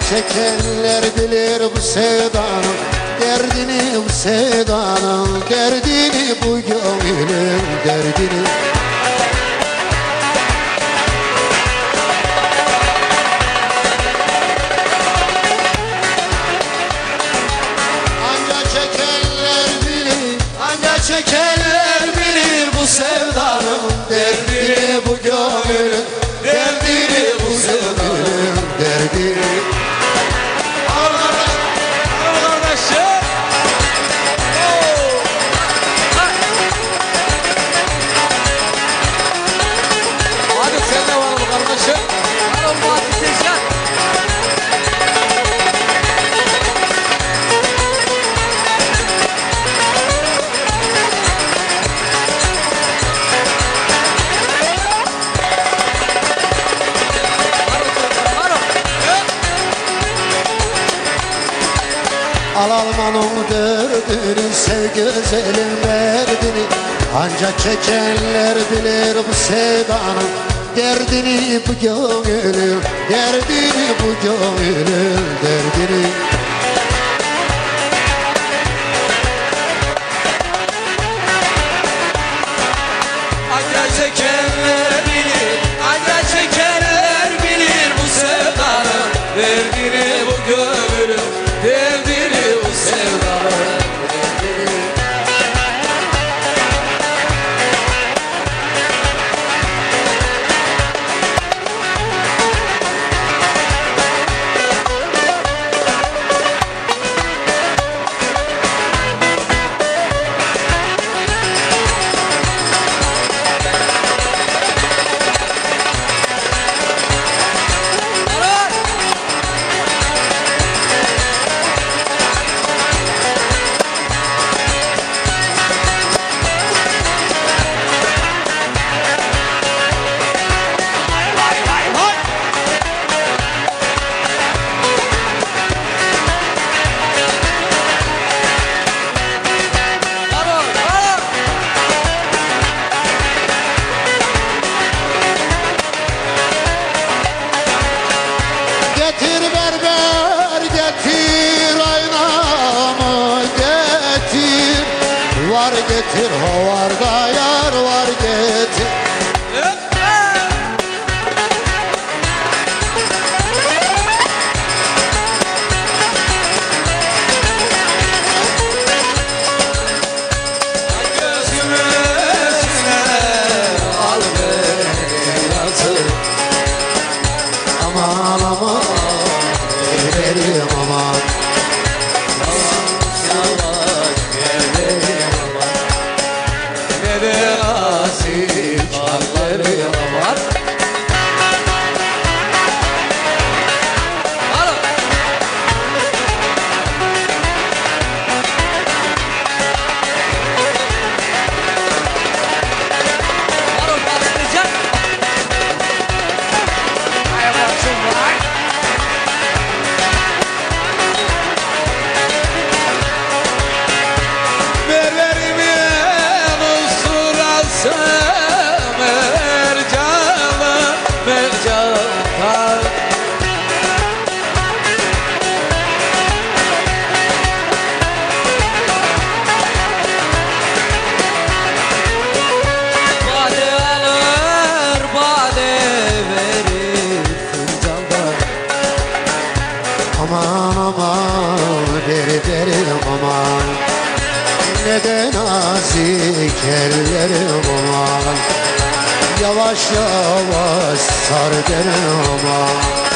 Çekenler bilir bu sevdanın Derdini bu sevdanın Derdini bu gönlün derdini. Anca çekenler bilir Anca çekenler bilir bu sevdanın Derdini bu gönlün Al almanın derdini Sev güzelin derdini. Anca çekenler bilir bu sevdanın Derdini bu gönlün Derdini bu gönlün Derdini. Acı çekenler getir hovarda yar var getir Aman aman Verim aman 啊。Nazik ellerim aman Yavaş yavaş sar derim aman